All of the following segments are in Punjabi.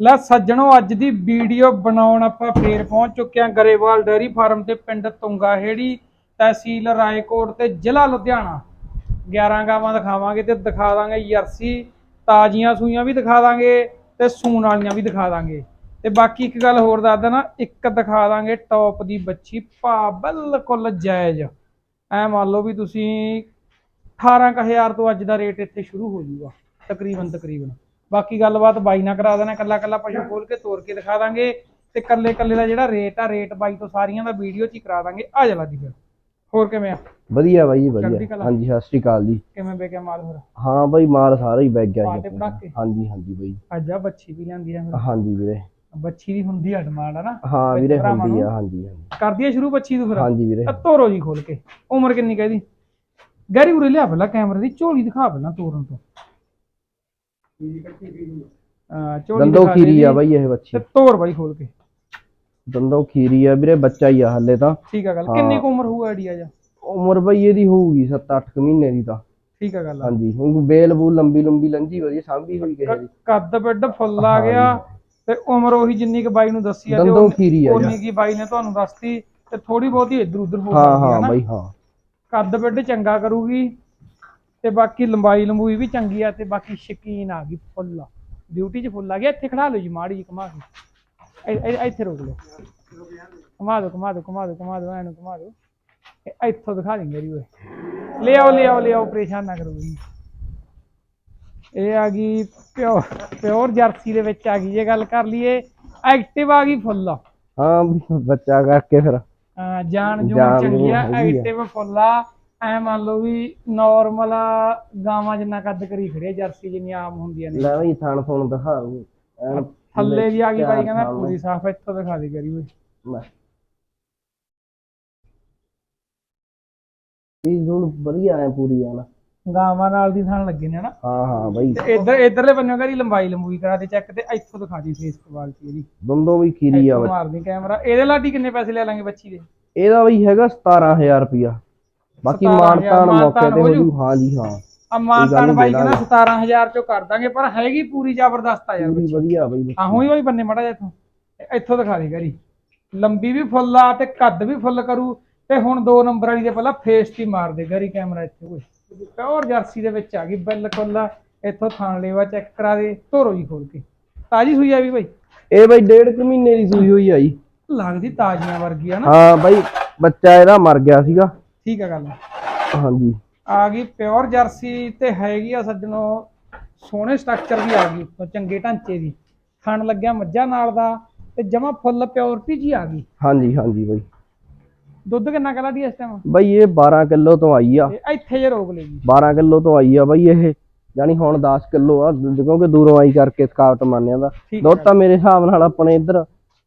ਲੈ ਸੱਜਣੋ, ਅੱਜ ਦੀ ਵੀਡੀਓ ਬਣਾਉਣ ਆਪਾਂ ਫੇਰ ਪਹੁੰਚ ਚੁੱਕੇ ਹਾਂ ਗਰੇਵਾਲ ਡੇਅਰੀ ਫਾਰਮ ਤੇ ਪਿੰਡ ਤੁੰਗਾਹੇੜੀ ਤਹਿਸੀਲ ਰਾਏਕੋਟ ਤੇ ਜ਼ਿਲ੍ਹਾ ਲੁਧਿਆਣਾ। 11 ਗਾਵਾਂ ਦਿਖਾਵਾਂਗੇ ਤੇ ਦਿਖਾ ਦਾਂਗੇ ਜਰਸੀ, ਤਾਜ਼ੀਆਂ ਸੂਈਆਂ ਵੀ ਦਿਖਾ ਦਾਂਗੇ ਤੇ ਸੂਣ ਵਾਲੀਆਂ ਵੀ ਦਿਖਾ ਦਾਂਗੇ। ਤੇ ਬਾਕੀ ਇੱਕ ਗੱਲ ਹੋਰ ਦੱਸ ਦੇਣਾ, ਇੱਕ ਦਿਖਾ ਦਾਂਗੇ ਟੌਪ ਦੀ ਬੱਚੀ ਭਾ ਬਿਲਕੁਲ ਜਾਇਜ਼। ਐ ਮੰਨ ਲਓ ਵੀ ਤੁਸੀਂ 18000 ਤੋਂ ਅੱਜ ਦਾ ਰੇਟ ਇੱਥੇ ਸ਼ੁਰੂ ਹੋ ਜੂਗਾ ਤਕਰੀਬਨ ਤਕਰੀਬਨ। ਬਾਕੀ ਗੱਲਬਾਤ ਬਾਈ ਨਾਲ ਕਰਾ ਦੇਣਾ ਕੱਲਾ ਕੱਲਾ ਪਸ਼ੂ ਖੋਲ ਕੇ ਤੋੜ ਕੇ ਦਿਖਾ ਦਾਂਗੇ ਤੇ ਕੱਲੇ ਕੱਲੇ ਦਾ ਜਿਹੜਾ ਰੇਟ ਆ ਰੇਟ ਬਾਈ ਤੋਂ ਸਾਰੀਆਂ ਦਾ ਵੀਡੀਓ 'ਚ ਹੀ ਕਰਾ ਦਾਂਗੇ। ਆ ਜਾ ਦੀ ਫਿਰ। ਹੋਰ ਕਿਵੇਂ ਆ? ਵਧੀਆ ਬਾਈ ਜੀ ਵਧੀਆ। ਹਾਂਜੀ ਸਤਿ ਸ਼੍ਰੀ ਅਕਾਲ ਜੀ। ਕਿਵੇਂ ਬੇਕਿਆ ਮਾਲ ਫਿਰ ਹਾਂ ਬਾਈ ਮਾਲ ਸਾਰਾ ਹੀ ਬੈਗ ਗਿਆ ਜੀ? ਹਾਂਜੀ ਹਾਂਜੀ ਬਾਈ। ਅੱਜ ਆ ਬੱਚੀ ਵੀ ਲਿਆਂਦੀ ਆ ਫਿਰ। ਹਾਂਜੀ ਵੀਰੇ। ਬੱਚੀ ਦੀ ਹੁੰਦੀ ਆ ਡਿਮਾਂਡ ਆ ਨਾ? ਹਾਂ ਵੀਰੇ ਹੁੰਦੀ। ਆ ਹਾਂਜੀ ਹਾਂਜੀ। ਕਰਦੀ ਆ ਸ਼ੁਰੂ ਬੱਚੀ ਤੋਂ ਫਿਰ? ਹਾਂਜੀ ਵੀਰੇ। ਤੋਰੋ ਜੀ ਖੋਲ ਕੇ। ਉਮਰ ਕਿੰਨੀ ਕਹਦੀ ਗੈਰੀ ਉਰੇ ਲਿਆ ਪਹਿਲਾਂ ਕੈਮਰੇ ਦੀ ਝੋਲੀ ਦਿਖਾ ਪਹਿਲਾਂ ਤੋਰਨ ਤੋਂ। ਹਾਂ ਦੰਦੋ ਦਿਖਾ ਦੇ ਖੀਰੀ ਆ ਜੀ। ਬਾਈ ਇਹ ਬੱਚੀ। ਤੇ ਤੋਰ ਬਾਈ ਖੋਲ ਕੇ। ਦੰਦੋ ਖੀਰੀ ਆ ਵੀਰੇ ਬੱਚਾ ਹੀ ਆ ਹੱਲੇ ਤਾਂ। ਠੀਕ ਆ ਗੱਲ। ਕਿੰਨੀ ਕੁ ਉਮਰ ਹੋਊ ਆਈਡੀਆ ਜਾਂ ਉਮਰ ਬਾਈ ਇਹਦੀ ਹੋਊਗੀ 7-8 ਮਹੀਨੇ ਦੀ ਤਾਂ। ਠੀਕ ਆ ਗੱਲ ਹਾਂਜੀ ਹੁਣ ਬੇਲ ਬੂਲ ਲੰਬੀ ਲੰਬੀ ਲੰਜੀ ਵਧੀਆ ਸਾਂਭੀ ਹੋਈ ਕਿਸੇ ਦੀ। ਕੱਦ ਬਿੱਡ ਫੁੱਲ ਆ ਗਿਆ ਤੇ ਉਮਰ ਉਹੀ ਜਿੰਨੀ ਕੁ ਬਾਈ ਨੂੰ ਦੱਸੀ ਆ ਤੇ ਦੰਦੋਂ ਖੀਰੀ ਆ ਉਨੀ ਕੀ ਬਾਈ ਨੇ ਤੁਹਾਨੂੰ ਦੱਸਤੀ ਤੇ ਥੋੜੀ ਬਹੁਤੀ ਇੱਧਰ ਉੱਧਰ ਹੋ ਹਾਂ ਸਕਦੀ ਆ ਹਾਂ ਨਾ। ਬਾਈ ਹਾਂ। ਕੱਦ ਬਿੱਡ ਚੰਗਾ ਕਰੂਗੀ। ਤੇ ਬਾਕੀ ਲੰਬਾਈ ਲੰਬੂਈ ਵੀ ਚੰਗੀ ਆ ਤੇ ਬਾਕੀ ਸ਼ਕੀਨ ਆ ਗਈ ਫੁੱਲ ਡਿਊਟੀ 'ਚ ਫੁੱਲ ਆ ਗਿਆ ਇੱਥੇ ਖੜਾ ਲਓ ਜੀ ਮਾੜੀ ਜੀ ਕਮਾ ਕੇ। ਇੱਥੇ ਰੋਕ ਲਓ। ਕਮਾ ਦਿਓ ਕਮਾ ਦਿਓ ਕਮਾ ਦਿਓ ਕਮਾ ਦਿਓ ਐਨੂੰ ਕਮਾ ਇਹ ਇੱਥੋਂ ਦਿਖਾ ਦੇਂਗੇ ਜੀ ਓਏ। ਲੈ ਆਓ ਲੈ ਆਓ ਲੈ ਆਓ ਪਰੇਸ਼ਾਨ ਨਾ ਕਰੋ ਜੀ। ਇਹ ਆ ਗਈ ਪਿਓਰ ਪਿਓਰ ਜਰਸੀ ਦੇ ਵਿੱਚ ਆ ਗਈ ਜੇ ਗੱਲ ਕਰ ਲਈਏ ਐਕਟਿਵ ਆ ਗਈ ਫੁੱਲ। ਹਾਂ ਬੱਚਾ ਕਰਕੇ ਫਿਰ। ਅਹ ਜਾਨ ਜੂਨ ਚੰਗੀ ਆ। ਐਕਟਿਵ ਫੁੱਲ ਆ। ਐ ਮੰਨ ਲਓ ਵੀ ਨਾਰਮਲ ਗਾਵਾਂ ਜਿੰਨਾ ਕੱਦ ਕਰੀ ਖੜੇ ਜਰਸੀ ਜਿੰਨੀਆਂ ਆਮ ਹੁੰਦੀਆਂ ਨੇ। ਲੈ ਬਾਈ ਥਣ ਥਣ ਦਿਖਾ ਐਨ ਥੱਲੇ ਦੀ ਆ ਗਈ ਬਾਈ ਕਹਿੰਦਾ ਪੂਰੀ ਸਾਫ਼ ਇੱਥੋਂ ਦਿਖਾ ਦੇ ਕਰੀ ਓਏ ਲੈ। ਇਹ ਹੁਣ ਵਧੀਆ ਐ ਪੂਰੀ ਆ ਨਾ ਗਾਵਾਂ ਨਾਲ ਦੀ ਥਣ ਲੱਗੇ ਨੇ ਹਨਾ। ਹਾਂ ਹਾਂ ਬਾਈ। ਤੇ ਇੱਧਰ ਇੱਧਰਲੇ ਬੰਨਿਓ ਕਰੀ ਲੰਬਾਈ ਲੰਬੂਈ ਕਰਾ ਦੇ ਚੈੱਕ ਤੇ ਇੱਥੋਂ ਦਿਖਾ ਦੀ ਫੇਸ ਕੁਆਲਿਟੀ ਇਹਦੀ। ਦੋਨੋਂ ਵੀ ਖੀਰੀ ਆ ਬੱਚੀ। ਮਾਰਦੀ ਕੈਮਰਾ ਇਹਦੇ ਲਾਡੀ ਕਿੰਨੇ ਪੈਸੇ ਲੈ ਲਾਂਗੇ ਬੱਚੀ ਦੇ? ਇਹਦਾ ਬਈ ਹੈਗਾ 17000 ਰੁਪਿਆ ਬਾਕੀ 17,000 ਮਾਨਤਾਨ ਮੌਕੇ ਮਾਨਤਾਨ ਤੇ ਹੋ ਹੋ ਜੂ। ਹਾਂ ਜੀ ਹਾਂ। ਅਮਾਨਤਾਨ ਨਹੀਂ ਬਾਈ ਕਹਿੰਦਾ 17000 ਚੋਂ ਕਰ ਦਾਂਗੇ ਪਰ ਹੈਗੀ ਪੂਰੀ ਜ਼ਬਰਦਸਤ ਆ ਯਾਰ ਪੂਰੀ ਵਧੀਆ ਬਈ ਆ ਹੋਈ ਹੋਈ ਬੰਨੇ ਮੜਾ ਜਾ ਇੱਥੋਂ। ਇੱਥੋਂ ਦਿਖਾ ਦੇ ਕਰੀ ਲੰਬੀ ਵੀ ਫੁੱਲ ਆ ਤੇ ਕੱਦ ਵੀ ਫੁੱਲ ਕਰੂ ਤੇ ਹੁਣ ਦੋ ਨੰਬਰ ਵਾਲੀ ਦੇ ਪਹਿਲਾਂ ਫੇਸ ਤੇ ਮਾਰ ਦੇ ਗਰੀ ਕੈਮਰਾ ਇੱਥੇ ਕੋਈ। ਪਿਓਰ ਜਰਸੀ ਦੇ ਵਿੱਚ ਆ ਗਈ ਬਿਲਕੁਲ। ਇੱਥੋਂ ਥਾਣ ਲੇਵਾ ਚੈੱਕ ਕਰਾ ਦੇ ਧੋਰੋ ਜੀ ਖੋਲ ਕੇ। ਤਾਜੀ ਸੂਈ ਆ ਵੀ ਬਾਈ। ਇਹ ਬਈ ਡੇਢ ਕੁ ਮਹੀਨੇ ਦੀ ਸੂਈ ਹੋਈ ਆ ਜੀ। ਲੱਗਦੀ ਤਾਜ਼ੀਆਂ ਵਰਗੀ ਆ ਨਾ। ਹਾਂ ਬਈ ਬੱਚਾ ਇਹਦਾ ਮਰ ਗਿਆ ਸੀਗਾ। ਠੀਕ ਆ ਗੱਲ? ਹਾਂਜੀ। ਆ ਗਈ ਪਿਓਰ ਜਰਸੀ ਤੇ ਹੈਗੀ ਆ ਸੱਜਣੋ ਸੋਹਣੇ ਸਟਰਕਚਰ ਦੀ ਆ ਗਈ ਚੰਗੇ ਢਾਂਚੇ ਦੀ। ਥਣ ਲੱਗਿਆ ਮੱਝਾਂ ਨਾਲ ਦਾ ਤੇ ਜਮਾ ਫੁੱਲ ਪਿਓਰਟੀ ਜੀ ਆ ਗਈ। ਹਾਂਜੀ ਹਾਂਜੀ ਬਈ। ਦੁੱਧ ਕਿੰਨਾ ਕਲਾ ਦੀ ਇਸ ਟਾਈਮ ਬਈ ਇਹ 12 ਕਿਲੋ ਤੋਂ ਆਈ ਆ। ਇੱਥੇ ਜੇ ਰੋਕ ਲੇਗੀ 12 ਕਿਲੋ ਤੋਂ ਆਈ ਆ ਬਈ ਇਹ। ਯਾਨੀ ਹੁਣ 10 ਕਿਲੋ ਆ ਕਿਉਂਕਿ ਦੂਰੋਂ ਆਈ ਕਰਕੇ ਸਕਾਵਟ ਮੰਨਿਆ ਦਾ। ਦੁੱਧ ਤਾਂ ਮੇਰੇ ਹਿਸਾਬ ਨਾਲ ਆਪਣੇ ਇੱਧਰ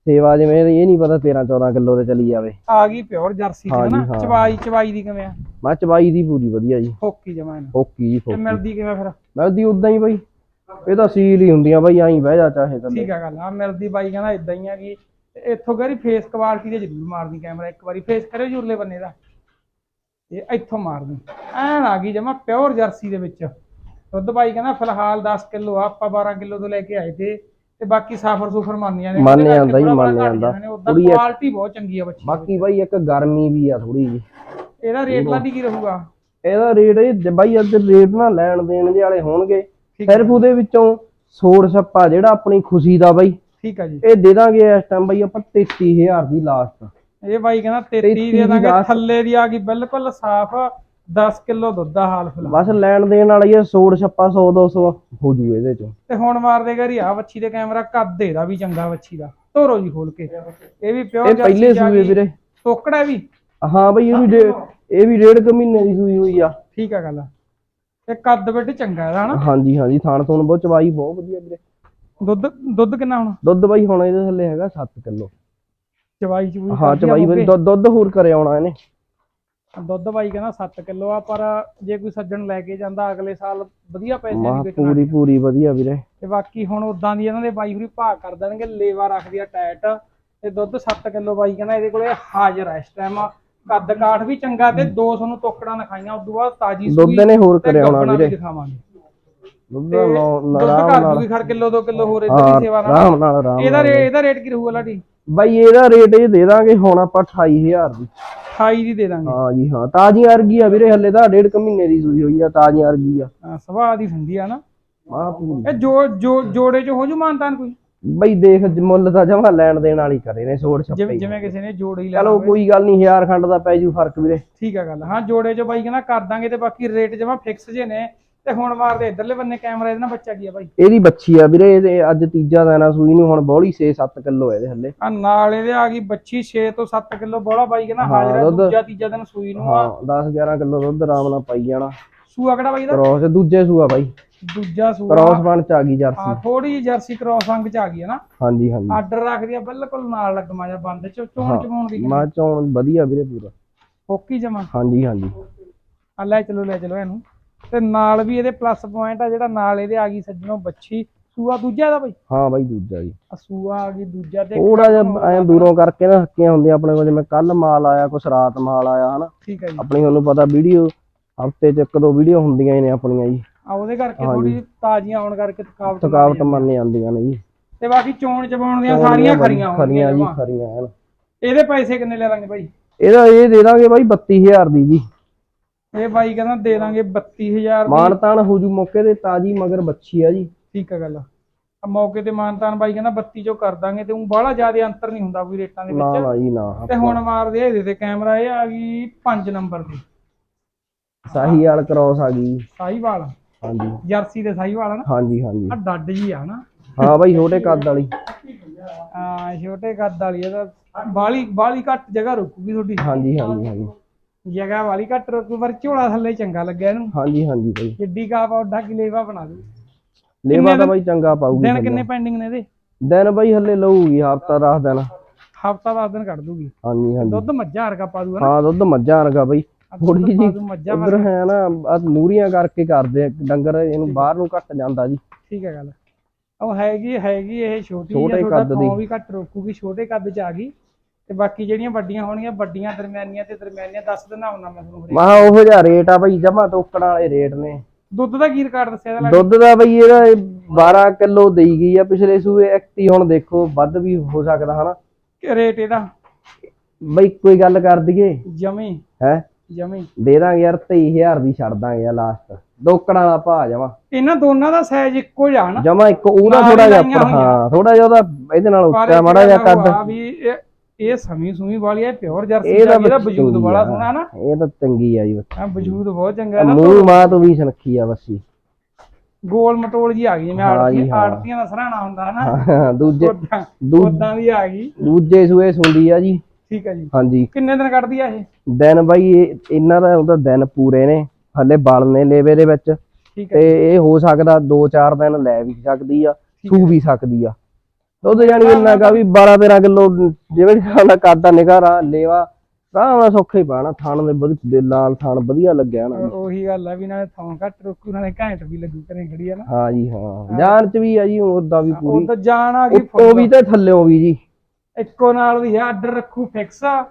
ਸੇਵਾ ਜਿਵੇਂ ਇਹ ਨਹੀਂ ਪਤਾ 13 14 ਕਿਲੋ ਤੇ ਚਲੀ ਜਾਵੇ। ਆ ਗਈ ਪਿਓਰ ਜਰਸੀ ਹਾਂਜੀ, ਨਾ ਹਾਂ। ਚਵਾਈ ਚਵਾਈ ਦੀ ਕਿਵੇਂ ਆ? ਮੈਂ ਚਬਾਈ ਦੀ ਪੂਰੀ ਵਧੀਆ ਜੀ। ਫੋਕੀ ਜਮਾ ਇਹਨੂੰ। ਓਕੀ ਜੀ ਤੇ ਫੋਕੀ। ਮਿਲਦੀ ਕਿਵੇਂ ਫਿਰ? ਮਿਲਦੀ ਉਦਾਂ ਹੀ ਬਈ। ਇਹ ਤਾਂ ਸੀਲ ਹੀ ਹੁੰਦੀਆਂ ਬਈ ਐਂ ਬਹਿ ਜਾ ਚਾਹੇ ਥੱਲੇ। ਠੀਕ ਆ ਗੱਲ ਆ ਮਿਲਦੀ ਬਾਈ ਕਹਿੰਦਾ ਇਦਾਂ ਹੀ ਆ ਕਿ ਤੇ ਇੱਥੋਂ ਗਰੀ ਫੇਸ ਕੁਆਲਿਟੀ ਦੇ ਜ਼ਰੂਰ ਮਾਰਦੀ ਕੈਮਰਾ ਇੱਕ ਵਾਰੀ ਫੇਸ ਕਰਿਓ ਜੁਰਲੇ ਬੰਨੇ ਦਾ। ਇਹ ਇੱਥੋਂ ਮਾਰਦੀ। ਐਨ ਆ ਗਈ ਜਮਾ ਪਿਓਰ ਜਰਸੀ ਦੇ ਵਿੱਚ। ਦੁੱਧ ਬਾਈ ਕਹਿੰਦਾ ਫਿਲਹਾਲ 10 ਕਿਲੋ ਆ ਆਪਾਂ 12 ਕਿਲੋ ਤੋਂ ਲੈ ਕੇ ਆਏ ਤੇ ਤੇ ਬਾਕੀ ਸਾਫਰ ਸੂਫਰ ਮੰਨ ਜਾਂਦੇ ਮੰਨ ਜਾਂਦਾ ਜੀ, ਮੰਨ ਜਾਂਦਾ। ਇੱਕ- ਕੁਆਲਿਟੀ ਬਹੁਤ ਚੰਗੀ ਆ ਬੱਚੀ। ਬਾਕੀ ਬਈ ਇੱਕ ਗਰਮੀ ਵੀ ਆ ਥੋੜੀ ਜੀ ਇਹਦਾ ਰੇਟ ਲਾਡੀ ਕੀ ਰਹੂਗਾ ਇਹਦਾ ਰੇਟ ਇਹ ਬਈ ਅੱਜ ਰੇਟ ਨਾ ਲੈਣ ਦੇਣ ਦੇ ਵਾਲੇ ਹੋਣਗੇ ਸਿਰਫ ਉਹਦੇ ਵਿੱਚੋਂ ਸੋੜ ਸੱਪਾ ਜਿਹੜਾ ਆਪਣੀ ਖੁਸ਼ੀ ਦਾ ਬਈ ਠੀਕ ਆ ਜੀ ਇਹ ਦੇ ਦਾਂਗੇ ਇਸ ਟਾਈਮ ਬਈ ਆਪਾਂ 33000 ਦੀ ਲਾਸਟ ਇਹ ਬਾਈ ਕਹਿੰਦਾ 33 ਤੇਤੀ ਦੇ ਦਾਂਗੇ। ਥੱਲੇ ਦੀ ਆ ਗਈ ਬਿਲਕੁਲ ਸਾਫ਼ 10 ਕਿਲੋ ਦੁੱਧ ਦਾ ਹਾਲ ਫਿਲਹਾਲ। ਬਸ ਲੈਣ ਦੇਣ ਵਾਲੀ ਇਹ ਸੋੜ ਸੱਪਾ 100 200 ਹੋ ਜੂ ਇਹਦੇ ਚੋਂ। ਤੇ ਹੁਣ ਮਾਰਦੇ ਘਰੀ ਆ ਵੱਛੀ ਦੇ ਕੈਮਰਾ ਕੱਦ ਇਹਦਾ ਵੀ ਚੰਗਾ ਵੱਛੀ ਦਾ। ਧੋਰੋ ਜੀ ਖੋਲ ਕੇ। ਇਹ ਵੀ ਪਿਓਰ ਇਹ ਪਹਿਲੇ ਸੂਏ ਵੀਰੇ। ਟੋਕੜਾ ਵੀ। ਹਾਂ ਬਈ ਇਹ ਵੀ ਇਹ ਵੀ ਡੇਢ ਕੁ ਮਹੀਨੇ ਦੀ ਸੂਈ ਹੋਈ ਆ। ਠੀਕ ਆ ਗੱਲ ਤੇ ਕੱਦ ਬਿੱਟ ਚੰਗਾ ਇਹਦਾ ਹਨਾ? ਹਾਂਜੀ ਹਾਂਜੀ ਥਾਣ ਥੂਣ ਬਹੁਤ ਚਵਾਈ ਬਹੁਤ ਵਧੀਆ ਵੀਰੇ। ਦੁੱਧ ਦੁੱਧ ਕਿੰਨਾ ਹੁਣ? ਦੁੱਧ ਬਈ ਹੁਣ ਇਹਦੇ ਥੱਲੇ ਹੈਗਾ 7 ਕਿਲੋ। ਚਵਾਈ ਚਵੂਈ ਹਾਂ ਚਵਾਈ? ਦੁੱਧ ਦੁੱਧ ਹੋਰ ਕਰੇ ਆਉਣਾ ਇਹਨੇ। ਦੁੱਧ ਬਾਈ ਕਹਿੰਦਾ 7 ਕਿਲੋ ਆ ਪਰ ਜੇ ਕੋਈ ਸੱਜਣ ਲੈ ਕੇ ਜਾਂਦਾ ਅਗਲੇ ਸਾਲ ਵਧੀਆ ਪੈਸੇ ਦੀ ਵੇਚਣਾ। ਪੂਰੀ ਪੂਰੀ ਵਧੀਆ ਵੀਰੇ। ਤੇ ਬਾਕੀ ਹੁਣ ਉਦਾਂ ਦੀ ਇਹਨਾਂ ਦੇ ਬਾਈ ਹੁਰੀ ਭਾਅ ਕਰ ਦੇਣਗੇ ਲੇਵਾ ਰੱਖਦੀ ਆ ਟਾਈਟ ਤੇ ਦੁੱਧ 7 ਕਿਲੋ ਬਾਈ ਕਹਿੰਦਾ ਇਹਦੇ ਕੋਲੇ ਹਾਜ਼ਰ ਆ ਇਸ ਟਾਈਮ ਕੱਦ ਕਾਠ ਵੀ ਚੰਗਾ ਤੇ 200 ਨੂੰ ਟੋਕੜਾ ਨਖਾਈਆਂ ਉਸ ਤੋਂ ਬਾਅਦ ਤਾਜੀ ਦੁੱਧ ਨੇ ਹੋਰ ਕਰਿਆ ਵੀ ਵੀਰੇ। ਦਿਖਾਵਾਂਗੇ। ਦੁੱਧ ਦਾ ਨੌ- ਦੁੱਧ ਨਾਲ। ਦੂਗੀ ਖਰ ਕਿਲੋ 2 ਕਿਲੋ ਹੋਰ ਇਦਾਂ ਹਾਂ ਦੀ ਸੇਵਾ ਨਾਲ। ਇਹਦਾ ਇਹਦਾ ਰੇਟ ਕੀ ਰਹੂਗਾ ਲਾਡੀ? ਬਾਈ ਇਹਦਾ ਰੇਟ ਇਹ ਦੇ ਦਾਂਗੇ ਹੁਣ ਆਪਾਂ 28000 ਦੀ। 28 ਦੀ ਦੇ ਦਾਂਗੇ। ਹਾਂ ਜੀ ਹਾਂ। ਤਾਜ਼ੀ ਅਰਗੀ ਆ ਵੀਰੇ ਹੱਲੇ ਤਾਂ ਡੇਢ ਕੁ ਮਹੀਨੇ ਦੀ ਸੂਈ ਹੋਈ ਆ ਤਾਜ਼ੀ ਅਰਗੀ ਆ ਹਾਂ, ਸੁਭਾਅ ਦੀ ਹੁੰਦੀ ਆ ਨਾ। ਆਹ ਪੂਰੀ। ਇਹ ਜੋ ਜੋ ਜੋੜੇ ਚ ਹੋ ਜੂ ਮਾਨਤਾਨ ਕੋਈ? ਬਈ ਦੇਖ ਜ- ਮੁੱਲ ਤਾਂ ਜਮਾ ਲੈਣ ਦੇਣ ਵਾਲੀ ਕਰੇ ਨੇ ਛੋੜ ਛੱਪੇ ਜਿਵੇਂ ਕਿਸੇ ਨੇ ਜੋੜੇ ਹੀ ਚਲੋ ਹੋਵੇ। ਕੋਈ ਗੱਲ ਨਹੀਂ ਹਜ਼ਾਰ ਖੰਡ ਦਾ ਪੈ ਜੂ ਫ਼ਰਕ ਵੀਰੇ। ਠੀਕ ਆ ਗੱਲ। ਹਾਂ ਜੋੜੇ ਚ ਬਾਈ ਕਹਿੰਦਾ ਕਰ ਦਾਂਗੇ ਤੇ ਬਾਕੀ ਰੇਟ ਜਮਾ ਫਿਕਸ ਜੇ ਨੇ। ਤੇ ਹੁਣ ਮਾਰਦੇ ਇਧਰਲੇ ਬੰਨੇ ਕੈਮਰਾ ਇਹਦੇ ਨਾਲ ਬੱਚਾ ਕੀ ਆ ਬਾਈ? ਇਹਦੀ ਬੱਚੀ ਆ ਵੀਰੇ ਇਹਦੇ ਅੱਜ ਤੀਜਾ ਦਿਨ ਆ ਸੂਈ ਨੂੰ ਹੁਣ ਬੋਲੀ 6-7 ਕਿਲੋ ਇਹਦੇ ਹੱਲੇ। ਆ ਨਾਲ ਇਹਦੇ ਆ ਗਈ ਬੱਚੀ 6 ਤੋਂ 7 ਕਿਲੋ ਬੋਲਾ ਬਾਈ ਕਹਿੰਦਾ ਹਾਂ, ਹਾਜ਼ਰ ਦੁੱਧ- ਦੂਜਾ ਤੀਜਾ ਦਿਨ ਸੂਈ ਨੂੰ ਆ। ਹਾਂ 10-11 ਕਿਲੋ ਦੁੱਧ ਆਰਾਮ ਨਾਲ ਪਾਈ ਜਾਣਾ। ਸੂਆ ਕਿਹੜਾ ਬਾਈ ਦਾ ਕ੍ਰੋਸ ਦੂਜੇ ਸੂਆ ਬਾਈ। ਦੂਜਾ ਸੂਆ। ਕ੍ਰੋਸ ਬਣ ਚ ਆ ਗਈ ਹਾਂ ਜਰਸੀ ਥੋੜੀ ਜਿਹੀ ਜਰਸੀ ਕ੍ਰੋਸ ਅੰਗ ਚ ਆ ਗਈ ਹੈ ਨਾ। ਹਾਂਜੀ ਹਾਂਜੀ। ਆਰਡਰ ਰੱਖਦੀ ਆ ਬਿਲਕੁਲ ਨਾਲ ਲੱਗਮਾ ਜਾ ਬੰਦ ਚ ਚੋਣ ਚਵਾਉਣ ਦੀ ਮਾਂ ਚੋਣ ਵਧੀਆ ਵੀਰੇ ਪੂਰਾ। ਹੋਕੀ ਜਮਾ। ਹਾਂਜੀ ਹਾਂਜੀ। ਆ ਲੈ ਚਲੋ ਲੈ ਚਲੋ ਇਹਨੂੰ। ਤੇ ਨਾਲ ਵੀ ਇਹਦੇ ਪਲੱਸ ਪੁਆਇੰਟ ਆ ਜਿਹੜਾ ਨਾਲ ਇਹਦੇ ਆ ਗਈ ਸੱਜਣੋ ਬੱਚੀ ਸੂਆ ਦੂਜਾ ਇਹਦਾ ਬਾਈ? ਹਾਂ ਬਾਈ ਦੂਜਾ ਜੀ। ਆ ਸੂਆ ਆ ਗਈ ਦੂਜਾ ਤੇ ਥੋੜਾ ਜਿਹਾ ਐ ਦੂਰੋਂ ਕਰਕੇ ਨਾ ਹੱਕੀਆਂ ਹੁੰਦੀਆਂ ਆਪਣੇ ਕੋਲ ਜਿਵੇਂ ਕੱਲ ਮਾਲ ਆਇਆ ਕੁਛ ਰਾਤ ਮਾਲ ਆਇਆ ਹਨਾ? ਠੀਕ ਹੈ ਜੀ। ਆਪਣੀ ਤੁਹਾਨੂੰ ਪਤਾ ਵੀਡੀਓ ਹਫ਼ਤੇ ਚ ਇੱਕ ਦੋ ਵੀਡੀਓ ਹੁੰਦੀਆਂ ਹੀ ਨੇ ਆਪਣੀਆਂ ਜੀ। ਆ ਉਹਦੇ ਕਰਕੇ ਥੋੜੀ ਤਾਜ਼ੀਆਂ ਆਉਣ ਕਰਕੇ ਥਕਾਵਟ ਥਕਾਵਟ ਮੰਨੇ ਆਉਂਦੀਆਂ ਨੇ ਜੀ। ਤੇ ਬਾਕੀ ਚੋਣ ਚਵਾਉਣ ਦੀਆਂ ਸਾਰੀਆਂ ਖਰੀਆਂ ਹੋਣਗੀਆਂ ਖਰੀਆਂ ਜੀ। ਖਰੀਆਂ ਐਨ। ਇਹਦੇ ਪੈਸੇ ਕਿੰਨੇ ਲੈ ਲਾਂਗੇ ਬਾਈ? ਇਹਦਾ ਇਹ ਦੇ ਦਾਂਗੇ ਬਾਈ 32000 ਦੀ ਜੀ। ਇਹ ਬਾਈ ਕਹਿੰਦਾ ਦੇ ਦਾਂਗੇ 32000 ਦੀ। ਮਾਨ ਤਾਨ ਹੋ ਜੂ ਮੌਕੇ ਤੇ ਤਾਜੀ ਮਗਰ ਬੱਚੀ ਆ ਜੀ। ਠੀਕ ਹੈ ਗੱਲ। ਆ ਮੌਕੇ ਤੇ ਮਾਨਤਾਨ ਬਾਈ ਕਹਿੰਦਾ 32 ਚੋਂ ਕਰ ਦਾਂਗੇ ਤੇ ਉਹ ਬਾਹਲਾ ਜ਼ਿਆਦਾ ਅੰਤਰ ਨਹੀਂ ਹੁੰਦਾ ਕੋਈ ਰੇਟਾਂ ਦੇ ਨਾ ਵਿੱਚ। ਨਾ ਜੀ ਨਾ ਤੇ ਹੁਣ ਮਾਰਦੇ ਆ ਇਹਦੇ ਤੇ ਕੈਮਰਾ ਇਹ ਆ ਗਈ 5 ਨੰਬਰ ਦੀ। ਸਾਹੀ ਵਾਲ ਕ੍ਰੋਸ ਆ ਗਈ। ਸਾਈਵਾਲ ਹਾਂਜੀ। ਜਰਸੀ ਦੇ ਸਾਈਵਾਲ ਆ ਨਾ? ਹਾਂਜੀ ਹਾਂਜੀ। ਆ ਡੱਡ ਜੀ ਆ ਨਾ ਹਾਂ ਬਾਈ ਛੋਟੇ ਕੱਦ ਵਾਲੀ। ਆ ਛੋਟੇ ਕੱਦ ਵਾਲੀ ਇਹਦਾ ਬਾਲੀ ਬਾਲੀ ਘੱਟ ਜਗ੍ਹਾ ਰੁਕੂਗੀ ਤੁਹਾਡੀ। ਹਾਂਜੀ ਹਾਂਜੀ ਹਾਂਜੀ। ਜਗ੍ਹਾ ਵਾਲੀ ਘੱਟ ਰੁਕੂ ਪਰ ਝੋਲਾ ਥੱਲੇ ਚੰਗਾ ਲੱਗਿਆ ਇਹਨੂੰ। ਹਾਂਜੀ ਹਾਂਜੀ ਬਾਈ। ਜਿੱਡੀ ਕਾ ਪੌਡਾ ਕਿ ਲੇਵਾ ਬਣਾ ਦੂ ਲੇਵਾ ਤਾਂ ਬਾਈ ਚੰਗਾ ਪਾਊਗੀ ਦਿਨ। ਕਿੰਨੇ ਪੈਂਡਿੰਗ ਨੇ ਇਹਦੇ? ਦਿਨ ਬਾਈ ਹੱਲੇ ਲਊਗੀ ਹਫਤਾ 10 ਦਿਨ। ਹਫਤਾ 10 ਦਿਨ ਕੱਢ ਦੂਗੀ ਹਾਂਜੀ ਹਾਂਜੀ। ਦੁੱਧ ਮੱਝਾਂ ਵਰਗਾ ਪਾ ਦੂਗਾ ਹਾਂ ਦੁੱਧ ਮੱਝਾਂ ਵਰਗਾ ਬਾਈ। ਥੋੜੀ ਜੀ ਉਧਰ ਹੈ ਨਾ ਆ ਨੂਰੀਆਂ ਕਰਕੇ ਕਰਦੇ ਆ ਡੰਗਰ ਇਹਨੂੰ ਬਾਹਰ ਨੂੰ ਘੱਟ ਜਾਂਦਾ ਜੀ। ਠੀਕ ਹੈ ਗੱਲ। ਉਹ ਹੈਗੀ ਹੈਗੀ ਇਹ ਛੋਟੀ ਜਿਹੀ ਥੋੜਾ ਕੱਦ ਦੀ। ਥਾਂ ਵੀ ਘੱਟ ਰੋਕੂਗੀ ਛੋਟੇ ਕੱਦ ਚ ਆ ਗਈ। ਤੇ ਬਾਕੀ ਜਿਹੜੀਆਂ ਵੱਡੀਆਂ ਹੋਣਗੀਆਂ ਵੱਡੀਆਂ ਦਰਮਿਆਨੀਆਂ ਤੇ ਦਰਮਿਆਨੀਆਂ ਦੱਸ ਦਿਨਾ ਹੁੰਦਾ ਮੈਂ ਤੁਹਾਨੂੰ ਹਰੇਕ। ਮਾ ਉਹੋ ਜਿਹਾ ਰੇਟ ਆ ਬਾਈ ਜਮਾ ਤੋਕੜ ਵਾਲੇ ਰੇਟ ਨੇ। ਦੁੱਧ ਦਾ ਕੀ ਰਿਕਾਰਡ ਦੱਸਿਆ ਇਹਦਾ ਦੁੱਧ ਦਾ ਬਈ ਇਹਦਾ ਇਹ 12 ਕਿਲੋ ਦੇਈ ਗਈ ਆ ਪਿਛਲੇ ਸੂਏ 31 ਹੁਣ ਦੇਖੋ ਵੱਧ ਵੀ ਹੋ ਸਕਦਾ ਹਨਾ? ਰੇਟ ਇਹਦਾ? ਬਈ ਕੋਈ ਗੱਲ ਕਰ ਦਈਏ। ਜਮੀ। ਹੈ? ਜਮੀ। ਦੇ ਦਾਂਗੇ ਯਾਰ 23000 ਦੀ ਛੱਡ ਦਾਂਗੇ ਆ ਲਾਸਟ ਦੋਕੜਾਂ ਵਾਲਾ ਭਾ ਜਮਾ। ਇਹਨਾਂ ਦੋਨਾਂ ਦਾ ਸਾਈਜ਼ ਇੱਕੋ ਜਿਹਾ ਨਾ ਜਮਾ ਇੱਕ ਉਹਦਾ ਨਾਲ ਥੋੜਾ ਜਿਹਾ ਲਾਈਆਂ ਉੱਪਰ ਹਾਂ ਥੋੜਾ ਜਿਹਾ ਉਹਦਾ ਇਹਦੇ ਨਾਲ ਪਰ ਉੱਚਾ ਮਾੜਾ ਜਿਹਾ ਕੱਦ ਆ ਵੀ ਇਹ ਇਹ ਸਮੀ ਸੁਮੀ ਵਾਲੀ ਹੈ ਪਿਓਰ ਜਰਸੀ ਇਹਦਾ ਇਹਦਾ ਵਜੂਦ ਆ। ਸੋਹਣਾ ਨਾ। ਇਹ ਤਾਂ ਚੰਗੀ ਆ ਜੀ ਬੱਚੀ। ਆ ਵਜੂਦ ਬਹੁਤ ਚੰਗਾ ਨਾ ਮੂੰਹ ਮਾਂ ਤੋਂ ਵੀ ਸੁਨੱਖੀ ਆ ਬੱਸੀ ਗੋਲ ਮਟੋਲ ਜੀ ਆ ਗਈ ਜਿਵੇਂ ਹਾਂ ਆੜਤੀ ਹਾਂ। ਆੜਤੀਆਂ ਦਾ ਸਰਾਣਾ ਹੁੰਦਾ ਨਾ। ਹਾਂ, ਦੂਜੇ ਉਦਾਂ ਦੂ- ਆ ਗਈ। ਦੂਜੇ ਸੂਏ ਸੁੰਦੀ ਆ ਜੀ। ਠੀਕ ਹੈ ਜੀ। ਹਾਂਜੀ। ਕਿੰਨੇ ਦਿਨ ਕੱਢਦੀ ਆ ਇਹ? ਦਿਨ ਬਾਈ ਇਹ- ਇਹਨਾਂ ਦਾ ਉਹਦਾ ਦਿਨ ਪੂਰੇ ਨੇ। ਹੱਲੇ ਬਲ ਨੇ ਲੇਵੇ ਦੇ ਵਿੱਚ। ਹੈ ਤੇ ਇਹ ਹੋ ਸਕਦਾ 2-4 ਦਿਨ ਲੈ ਵੀ ਸਕਦੀ ਆ ਸੂ ਵੀ ਸਕਦੀ ਆ। ਦੁੱਧ ਜਾਨੀ ਇੰਨਾ ਕਾ ਵੀ 12-13 ਕਿਲੋ ਜਿਵੇਂ ਹਿਸਾਬ ਨਾਲ ਕਾਦਾ ਨਿਗਾਰਾ ਲੇਵਾ ਆਰਾਮ ਨਾਲ ਸੌਖਾ ਹੀ ਪਾਣਾ ਥਣ ਦੇ ਵਧੀ ਦੇ ਲਾਲ ਥਣ ਵਧੀਆ ਲੱਗਿਆ ਨਾ। ਉਹ- ਉਹੀ ਗੱਲ ਆ ਵੀ ਨਾਲੇ ਥਾਂ ਘੱਟ ਰੋਕੂ ਨਾਲੇ ਘੈਂਟ ਵੀ ਲੱਗੂ ਕਰੇ ਖੜੀ ਆ ਨਾ। ਹਾਂ ਜੀ ਹਾਂ। ਜਾਨ ਚ ਵੀ ਆ ਜੀ ਉਹਦਾ ਵੀ ਉਹ ਪੂਰੀ। ਤਾਂ ਜਾਣ ਆ ਗਈ ਉੱਤੋਂ ਵੀ ਤੇ ਥੱਲਿਓਂ ਵੀ ਜੀ। ਇੱਕੋ ਨਾਲ ਦੀ ਆ ਆਰਡਰ ਰੱਖੂ ਫਿਕਸ ਆ।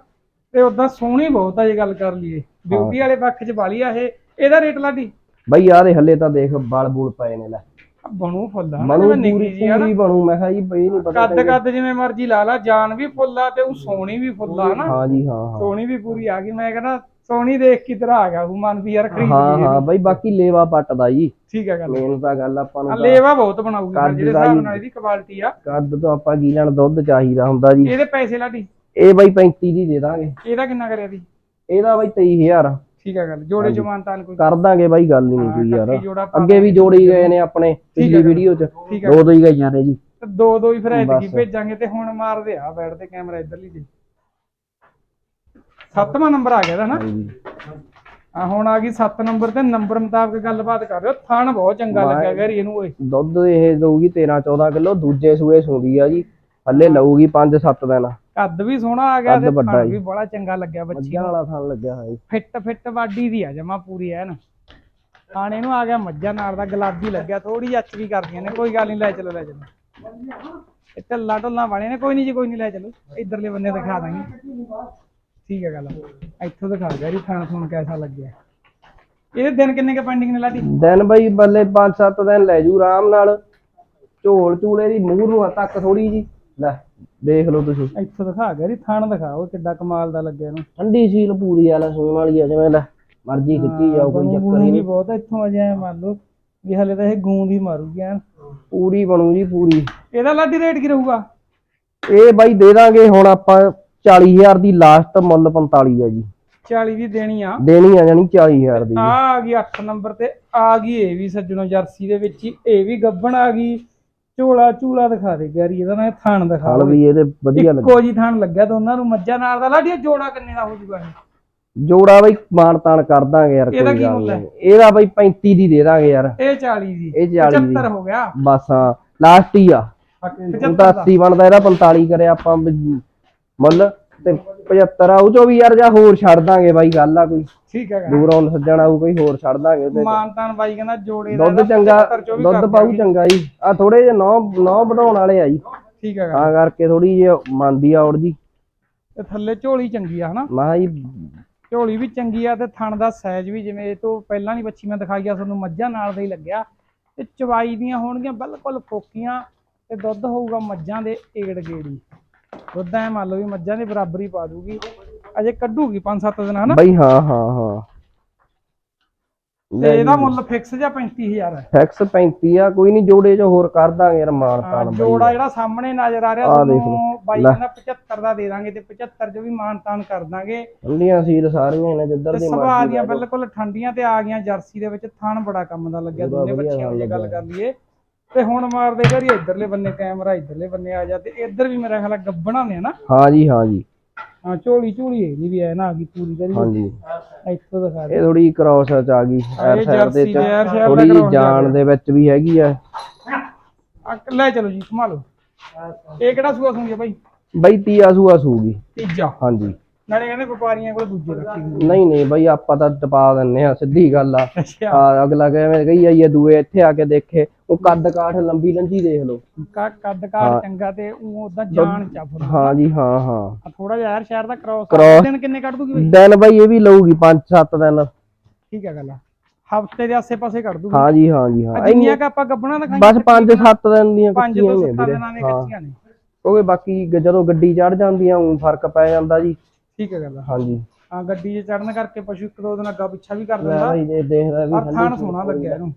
ਤੇ ਉਦਾਂ ਸੋਹਣੀ ਬਹੁਤ ਆ ਜੇ ਗੱਲ ਕਰ ਲਈਏ। ਬਿਊਟੀ ਵਾਲੇ ਪੱਖ ਚ ਵਾਲੀ ਆ ਇਹ। ਇਹਦਾ ਰੇਟ ਲਾਡੀ? ਬਈ ਇਹ ਹੱਲੇ ਤਾਂ ਦੇਖ ਬਲ ਬੂਲ ਪਏ ਨੇ ਲੈ। ਆ ਬਣੂ ਫੁੱਲ ਮਨੂ ਪੂਰੀ ਜੀ ਪੂਰੀ ਬਣੂ ਮੈਂ ਕਿਹਾ ਜੀ ਬਈ ਨਹੀਂ ਪਤਾ ਕੱਦ ਕੱਦ ਜਿਵੇਂ ਮਰਜ਼ੀ ਲਾ ਲਾ ਜਾਨ ਵੀ ਫੁੱਲ ਤੇ ਉਹ ਸੋਹਣੀ ਵੀ ਫੁੱਲ ਨਾ ਹਾਂ ਜੀ ਹਾਂ ਹਾਂ। ਸੋਹਣੀ ਵੀ ਪੂਰੀ ਆ ਗਈ ਮੈਂ ਕਹਿੰਦਾ ਸੋਹਣੀ ਦੇਖ ਕੇ ਤੇਰਾ ਆ ਗਿਆ ਉਹ ਮਨ ਵੀ ਯਾਰ ਖਰੀਦ ਹਾਂ ਹਾਂ ਬਈ ਬਾਕੀ ਲੇਵਾ ਪੱਟਦਾ ਜੀ। ਠੀਕ ਹੈ ਗੱਲ। ਮੇਨ ਤਾਂ ਗੱਲ ਆਪਾਂ ਨੂੰ ਲੇਵਾ ਬਹੁਤ ਬਣਾਉਗੀ ਜਿਹੜੇ ਹਿਸਾਬ ਨਾਲ ਇਹਦੀ ਕੁਆਲਿਟੀ ਆ। ਕੱਦ ਤੋਂ ਆਪਾਂ ਕੀ ਲੈਣ ਦੁੱਧ ਚਾਹੀਦਾ ਹੁੰਦਾ ਜੀ। ਇਹਦੇ ਪੈਸੇ ਲਾਡੀ? ਇਹ ਬਈ 35 ਦੀ ਦੇ ਦਾਂਗੇ। ਇਹਦਾ ਕਿੰਨਾ ਕਰਿਆ ਦੀ? ਇਹਦਾ ਬਈ 23000 ਠੀਕ ਹੈ ਗੱਲ ਜੋੜੇ ਜਮਾਨਤਾਨ ਕੋਈ ਕਰ ਦਾਂਗੇ ਬਾਈ ਗੱਲ ਨਹੀਂ ਕੋਈ ਯਾਰ। ਅੱਗੇ ਵੀ ਜੋੜੀ ਗਏ ਨੇ ਆਪਣੇ ਪਿਛਲੀ ਵੀਡੀਓ ਚ। ਦੋ ਦੋ ਹੀ ਗਈਆਂ ਨੇ ਜੀ। ਦੋ ਦੋ ਹੀ ਫਿਰ ਐਤਕੀ। ਭੇਜਾਂਗੇ ਤੇ ਹੁਣ ਮਾਰਦੇ ਆ ਬੈਠ ਤੇ ਕੈਮਰਾ ਇਧਰਲੀ ਜੀ। ਸੱਤਵਾਂ ਨੰਬਰ ਆ ਗਿਆ ਦਾ ਨਾ। ਆ ਹੁਣ ਆ ਗਈ 7 ਨੰਬਰ ਤੇ ਨੰਬਰ ਮੁਤਾਬਕ ਗੱਲਬਾਤ ਕਰ ਰਹੇ ਹੋ। ਥਣ ਬਹੁਤ ਚੰਗਾ ਲੱਗਿਆ ਗੈਰੀ ਇਹਨੂੰ ਓਏ। ਦੁੱਧ ਇਹ ਦਊਗੀ 13 14 ਕਿਲੋ ਦੂਜੇ ਸੂਏ ਸੂਦੀ ਆ ਜੀ। ਹੱਲੇ ਲਊਗੀ 5 7 ਦਿਨ। ਕੱਦ ਵੀ ਸੋਹਣਾ ਆ ਗਿਆ ਤੇ ਥਣ। ਵੀ ਬੜਾ ਚੰਗਾ ਲੱਗਿਆ ਬੱਚੀ ਮੱਝਾਂ ਵਾਲਾ ਥਣ ਲੱਗਿਆ ਹੋਇਆ ਫਿੱਟ ਫਿੱਟ ਵਾਡੀ ਦੀ ਆ ਜਮਾ ਪੂਰੀ ਐਨ। ਖਾਣੇ ਨੂੰ ਆ ਗਿਆ ਮੱਝਾਂ ਨਾਲ ਦਾ ਗੁਲਾਬੀ ਲੱਗਿਆ ਥੋੜੀ ਅੱਚ ਵੀ ਕਰਦੀਆਂ ਨੇ ਕੋਈ ਗੱਲ ਨਹੀਂ ਲੈ ਚਲੋ ਲੈ ਚਲੋ। ਇਹ ਢੱਲਾ ਢੱਲਾ ਵਾਲੇ ਨੇ ਕੋਈ ਨਹੀਂ ਜੀ ਕੋਈ ਨਹੀਂ ਲੈ ਚਲੋ। ਇਧਰਲੇ ਬੰਨੇ ਦਿਖਾ ਦਾਂਗੇ। ਠੀਕ ਹੈ ਗੱਲ ਇੱਥੋਂ ਦਿਖਾ ਗਿਆ ਜੀ ਖਾਣ ਥੂਣ ਕੈਸਾ ਲੱਗਿਆ। ਇਹਦੇ ਦਿਨ ਕਿੰਨੇ ਕੇ ਪੈਂਡਿੰਗ ਨੇ ਲਾਡੀ? ਦਿਨ ਬਈ ਬੱਲੇ 5-7 ਦਿਨ ਲੈ ਜੂ ਆਰਾਮ ਨਾਲ। ਝੋਲ ਝੂਲੇ ਦੀ ਮੂੰਹ ਨੂੰ ਤੱਕ ਥੋੜੀ ਜੀ। ਲੈ ਦੇਖ ਲਓ ਤੁਸੀਂ। ਇੱਥੋਂ ਦਿਖਾ ਗਿਆ ਜੀ ਥਣ ਦਿਖਾ ਉਹ ਕਿੱਡਾ ਕਮਾਲ ਦਾ ਲੱਗਿਆ ਇਹਨੂੰ। ਠੰਡੀ ਸੀਲ ਪੂਰੀ ਵਾਲਾ ਸੂਣ ਵਾਲੀ ਆ ਜਿਵੇਂ ਲੈ ਮਰਜ਼ੀ ਖਿੱਚੀ ਜਾਓ ਕੋਈ ਚੱਕਰ ਹੀ ਨਹੀਂ। ਬਹੁਤ ਆ, ਇੱਥੋਂ ਅਜੇ ਐਂ ਮੰਨ ਲਓ ਵੀ ਹਲੇ ਤਾਂ ਇਹ ਗੂੰਦ ਹੀ ਮਾਰੂਗੀ ਐਨ। ਪੂਰੀ ਬਣੂ ਜੀ ਪੂਰੀ। ਇਹਦਾ ਲਾਡੀ ਰੇਟ ਕੀ ਰਹੂਗਾ? ਇਹ ਬਾਈ ਦੇ ਦਾਂਗੇ ਹੁਣ ਆਪਾਂ 40000 ਦੀ ਲਾਸਟ ਮੁੱਲ 45 ਹੈ ਜੀ। 40 ਦੀ ਦੇਣੀ ਆ। ਦੇਣੀ ਆ ਜਾਣੀ 40000 ਦੀ। ਆ ਆ ਗਈ 8 ਨੰਬਰ ਤੇ ਆ ਗਈ ਇਹ ਵੀ ਸੱਜਣੋ ਜਰਸੀ ਦੇ ਵਿੱਚ ਹੀ ਇਹ ਵੀ ਗੱਬਣ ਆ ਗਈ। ਝੋਲਾ ਝੂਲਾ ਦਿਖਾ ਦੇ ਗੈਰੀ ਇਹਦਾ ਨਾ ਥਣ ਦਿਖਾ ਹਲ ਵੀ ਇਹਦੇ ਵਧੀਆ ਲੱਗੇ ਇੱਕੋ ਜੀ ਥਣ ਲੱਗਿਆ ਦੋਨਾਂ ਨੂੰ ਮੱਝਾਂ ਨਾਲ ਦਾ ਲਾਡੀ ਜੋੜਾ ਕਿੰਨੇ ਦਾ ਹੋ ਜੂਗਾ ਇਹ? ਜੋੜਾ ਬਾਈ ਮਾਨ ਤਾਨ ਕਰ ਦਾਂਗੇ ਯਾਰ ਇਹਦਾ ਕੋਈ ਕੀ ਮੁੱਲ ਹੈ? ਇਹਦਾ ਬਾਈ 35 ਦੀ ਦੇ ਦਾਂਗੇ ਯਾਰ। ਇਹ 40 ਦੀ ਇਹ 40 ਦੀ। 75 ਹੋ ਗਿਆ। ਬਸ ਹਾਂ ਲਾਸਟ ਹੀ ਆ। ਹੁਣ 75 ਤਾਂ ਦਾ। 80 ਬਣਦਾ ਇਹਦਾ 45 ਕਰਿਆ ਆਪਾਂ ਮੁੱਲ। ਤੇ 75 ਆਉ ਚੋ ਵੀ ਯਾਰ ਜਾਂ ਹੋਰ ਛੱਡ ਦਾਂਗੇ ਬਾਈ ਗੱਲ ਆ ਕੋਈ। ਠੀਕ ਹੈਗਾ ਦੂਰੋਂ ਸੱਜਣ ਆਊ ਕੋਈ ਹੋਰ ਛੱਡ ਦਾਂਗੇ ਉਹਦੇ ਚ। ਮਾਨਤਾਨ ਬਾਈ ਕਹਿੰਦਾ ਜੋੜੇ ਦਾ ਦੁੱਧ ਇਹਦਾ ਚੰਗਾ 75 ਚੋਂ ਵੀ ਦੁੱਧ ਕਰ ਪਾਊ ਦਿਆਂਗੇ। ਚੰਗਾ ਜੀ। ਆ ਥੋੜੇ ਜਿਹੇ ਨੌ ਨੌ ਵਧਾਉਣ ਵਾਲੇ ਆ ਜੀ। ਠੀਕ ਹੈਗਾ ਤਾਂ ਕਰਕੇ ਥੋੜੀ ਜਿਹੀ ਮੰਨਦੀ ਆ ਔਰ ਜੀ। ਤੇ ਥੱਲੇ ਝੋਲੀ ਚੰਗੀ ਆ ਹਨਾ? ਮੈਂ ਕਿਹਾ ਜੀ ਝੋਲੀ ਵੀ ਚੰਗੀ ਆ ਤੇ ਥਣ ਦਾ ਸਾਈਜ਼ ਵੀ ਜਿਵੇਂ ਇਹ ਤੋਂ ਪਹਿਲਾਂ ਨਹੀਂ ਬੱਚੀ ਮੈਂ ਦਿਖਾਈ ਆ ਤੁਹਾਨੂੰ ਮੱਝਾਂ ਨਾਲ ਦਾ ਹੀ ਲੱਗਿਆ। ਤੇ ਚਵਾਈ ਦੀਆਂ ਹੋਣਗੀਆਂ ਬਿਲਕੁਲ ਫੋਕੀਆਂ ਤੇ ਦੁੱਧ ਹੋਊਗਾ ਮੱਝਾਂ ਦੇ ਏੜ ਗੇੜੀ। ਦੁੱਧ ਐ ਮੰਨ ਲਓ ਵੀ ਮੱਝਾਂ ਦੇ ਬਰਾਬਰ ਪਾ ਦੂਗੀ। ਅਜੇ ਕੱਢੂਗੀ 5-7 ਦਿਨ ਹਨਾ? ਬਈ ਹਾਂ ਹਾਂ ਹਾਂ। ਤੇ ਇਹਦਾ ਮੁੱਲ ਫਿਕਸ ਜਾਂ 35000 ਹੈ? ਫੈਕਸ 35 ਆ ਕੋਈ ਨਹੀਂ ਜੋੜੇ ਚ ਹੋਰ ਕਰ ਦਾਂਗੇ ਯਾਰ ਮਾਨ ਤਾਨ ਜੋੜਾ ਜਿਹੜਾ ਸਾਹਮਣੇ ਨਜ਼ਰ ਆ ਰਿਹਾ ਤੁਹਾਨੂੰ ਬਾਈ। ਕਹਿੰਦਾ 75 ਦਾ ਦੇ ਦਾਂਗੇ ਤੇ 75 ਚ ਵੀ ਮਾਨਤਾਨ ਕਰ ਦਾਂਗੇ। ਠੰਡੀਆਂ ਸੀਲ ਸਾਰੀਆਂ ਨੇ ਜਿੱਧਰ ਦੀ ਮਰਜ਼ੀ ਦੀਆਂ। ਬਿਲਕੁਲ ਠੰਡੀਆਂ ਤੇ ਆ ਗਈਆਂ ਜਰਸੀ ਦੇ ਵਿੱਚ ਥਣ ਬੜਾ ਕੰਮ ਦਾ ਲੱਗਿਆ ਦੋਨੇ ਬੱਚਿਆਂ ਦੀ ਗੱਲ। ਕਰ ਲਈਏ। ਤੇ ਹੁਣ ਮਾਰਦੇ ਘਰੀ ਇਧਰਲੇ ਬੰਨੇ ਕੈਮਰਾ ਇਧਰਲੇ ਬੰਨੇ ਆ ਜਾ ਤੇ ਇੱਧਰ ਵੀ ਮੇਰਾ ਖਿਆਲ ਆ ਗੱਬਣਾ ਨੇ ਨਾ ਹਾਂ ਜੀ ਹਾਂ ਜੀ। ਹਾਂ ਝੋਲੀ ਝੋਲੀ ਇਹਦੀ ਵੀ ਐ ਨਾ ਆ ਗਈ ਪੂਰੀ ਕਰੀ ਹਾਂ ਜੀ। ਇੱਥੋਂ ਦਿਖਾ ਦੇ। ਇਹ ਥੋੜੀ ਕ੍ਰਾਸ ਚ ਆ ਗਈ ਐਰ ਸਾਈਡ ਦੇ ਦਾ ਥੋੜੀ ਜਾਨ ਦੇ ਵਿੱਚ ਵੀ ਹੈਗੀ ਆ। ਆ ਲੈ ਚਲੋ ਜੀ ਘੁਮਾ ਲਓ ਇਹ ਕਿਹੜਾ ਸੂਆ ਸੂਗੀ ਬਾਈ? ਬਈ ਤੀਆ ਸੂਆ ਸੂਗੀ। ਤੀਜਾ। ਹਾਂ ਜੀ। ਨਾਲੇ ਕਹਿੰਦੇ ਵਪਾਰੀਆਂ ਕੋਲ ਦੂਜੇ ਰੱਖੀ ਹੁੰਦੀ ਨਹੀਂ ਨਹੀਂ ਬਈ ਆਪਾਂ ਤਾਂ ਟਪਾ ਦਿੰਨੇ ਆ ਸਿੱਧੀ ਗੱਲ ਆ। ਅੱਛਾ। ਆ ਅਗਲਾ ਕਿਵੇਂ ਕਹੀ ਜਾਈਏ ਦੂਏ ਇੱਥੇ ਆ ਕੇ ਦੇਖੇ ਉਹ ਕੱਦ ਕਾਠ ਲੰਬੀ ਲੰਜੀ ਦੇਖ ਲਓ। ਕਾ ਕੱਦ ਕਾਰ ਚੰਗਾ ਤੇ ਉਹ ਉਦਾਂ ਜਾਨ ਚਾਫਰ ਹਾਂ ਜੀ ਹਾਂ ਹਾਂ। ਥੋੜਾ ਜਿਹਾ ਯਾਰ ਸ਼ਹਿਰ ਦਾ ਕ੍ਰਾਸ Cross- ਦਿਨ ਕਿੰਨੇ ਕੱਢ ਦੂਗੀ ਬਾਈ? ਦਿਨ ਬਈ ਇਹ ਵੀ ਲਊਗੀ 5-7 ਦਿਨ। ਠੀਕ ਹੈ ਗੱਲ ਹਫ਼ਤੇ ਦੇ ਆਸੇ-ਪਾਸੇ ਕੱਢ ਦੂਗੀ। ਹਾਂ ਜੀ ਹਾਂ ਜੀ ਹਾਂ। ਜਿੰਨੀਆਂ ਕ ਆਪਾਂ ਗੱਬਣਾ ਦਿਖਾਈਆਂ ਬਸ 5-7 ਦਿਨ ਦੀਆਂ ਪੰਜ ਕੱਚੀਆਂ ਤੋਂ ਨੇ ਸੱਤਾਂ ਵੀਰੇ ਦਿਨਾਂ ਦੇ ਹਾਂ। ਕੱਚੀਆਂ ਨੇ। ਕਿਉਂਕਿ ਬਾਕੀ ਗ- ਜਦੋਂ ਗੱਡੀ ਚੜ ਜਾਂਦੀਆਂ ਉਹ ਫ਼ਰਕ ਪੈ ਜਾਂਦਾ ਜੀ। ਠੀਕ ਹੈ ਗੱਲ ਹਾਂ ਜੀ ਹਾਂ ਗੱਡੀ 'ਚ ਚੜਨ ਕਰਕੇ ਪਸ਼ੂ ਇੱਕ ਦੋ ਦਿਨ ਅੱਗਾ ਪਿੱਛਾ ਵੀ ਕਰ ਲੈ ਦਿੰਦਾ। ਬਈ ਜੇ ਦੇਖਦਾ ਵੀ ਪਰ ਥਾਣ ਸੋਹਣਾ ਲੱਗਿਆ ਇਹਨੂੰ।